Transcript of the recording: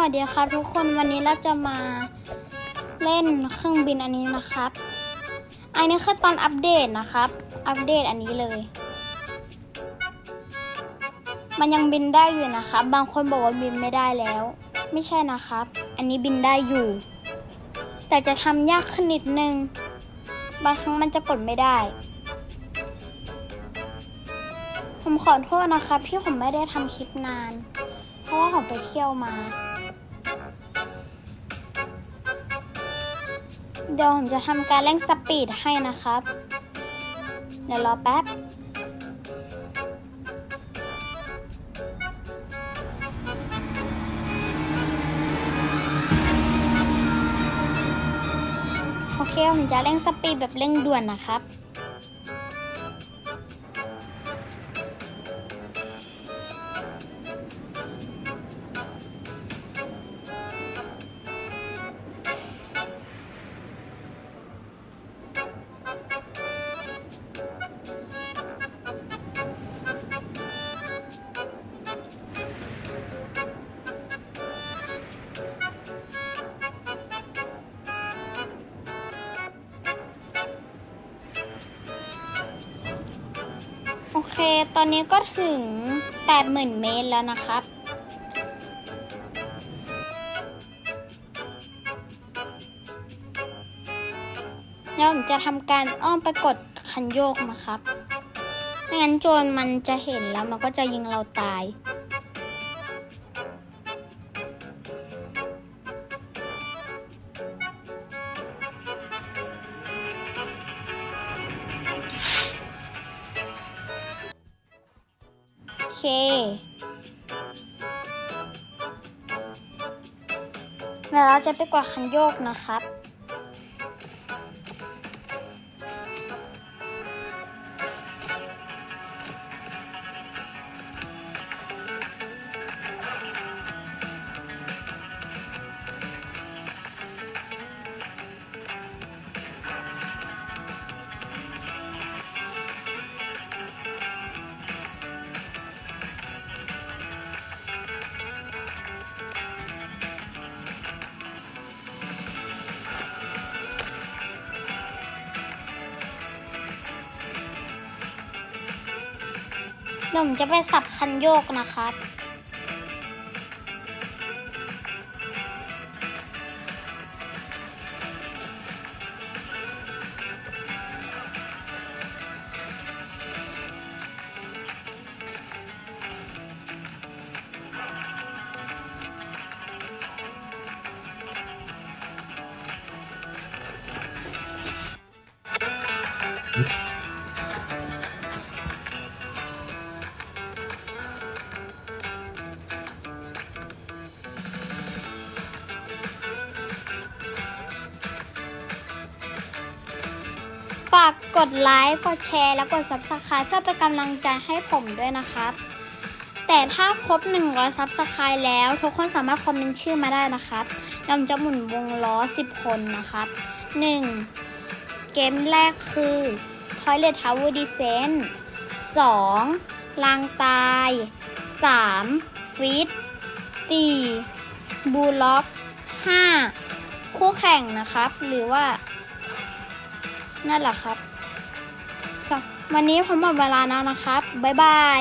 วัสดีครับทุกคนวันนี้เราจะมาเล่นเครื่องบินอันนี้นะครับ อันนี้คือตอนอัปเดตนะครับ อัปเดตอันนี้เลย มันยังบินได้อยู่นะครับ บางคนบอกว่าบินไม่ได้แล้ว ไม่ใช่นะครับ อันนี้บินได้อยู่ แต่จะทำยากขึ้นนิดนึง บางครั้งมันจะกดไม่ได้ ผมขอโทษนะครับที่ผมไม่ได้ทำคลิปนานเพราะว่าผมไปเที่ยวมา เดี๋ยวผมจะทำการเร่งสปีดให้นะครับ เดี๋ยวรอแป๊บ โอเค ผมจะเร่งสปีดแบบเร่งด่วนนะครับ เค ตอนนี้ก็ถึง 80,000 เมตรแล้วนะครับ แล้วผมจะทำการอ้อมไปกดคันโยกนะครับ ไม่งั้นโจรมันจะเห็นแล้วมันก็จะยิงเราตาย แล้วเราจะไปกดคันโยกนะครับ เดี๋ยวผมจะไปสับคันโยกนะครับ ฝากกดไลค์ กดแชร์ และกด Subscribe เพื่อเป็นกำลังใจให้ผมด้วยนะครับ แต่ถ้าครบ 100 Subscribe แล้ว ทุกคนสามารถคอมเมนต์ชื่อมาได้นะครับแล้วผมจะหมุนวงล้อ 10 คนนะครับ 1. เกมแรกคือ Toilet Tower Descent 2. ลางตาย 3. ฟิต 4. บูล็อก 5. คู่แข่งนะครับ หรือว่า นั่นแหละครับสวันนี้ผมหมดเวลาแล้วนะครับ บ๊ายบาย